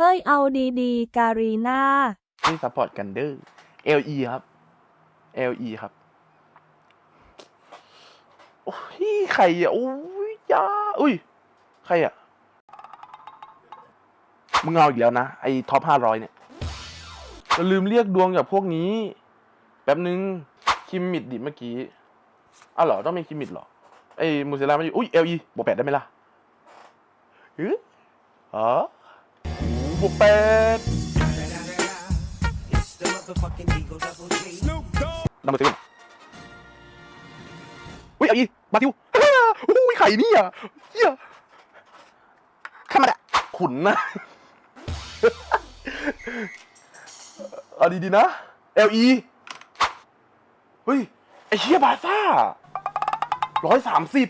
เฮ้ยเอาดีๆ การีนานี่ซัพพอร์ตกันเดอร์ LE ครับ LE ครับ โอ้ยใครอะโอ้ยยาอุ้ย ใครอะ มึงเอาอีกแล้วนะ ไอ้ท็อปห้าร้อยเนี่ยอย่าลืมเรียกดวงจากพวกนี้ แป๊บนึง คิมมิดดิเมื่อกี้อ้าวเหรอ ต้องมีคิมมิดเหรอ ไอ้มูเซล่าไม่อยู่ อุ้ย LE บวกแปดได้ไหมล่ะเฮ้ยอ๋อ บวกแปดนัมเบอร์ตีอุ้ยเอาอีบาติวอุ้ยไข่นี่อะเฮียข้ามาดะขุนนะเอาดีๆนะ LE เฮ้ย ไอเฮียบาซ่าร้อยสามสิบ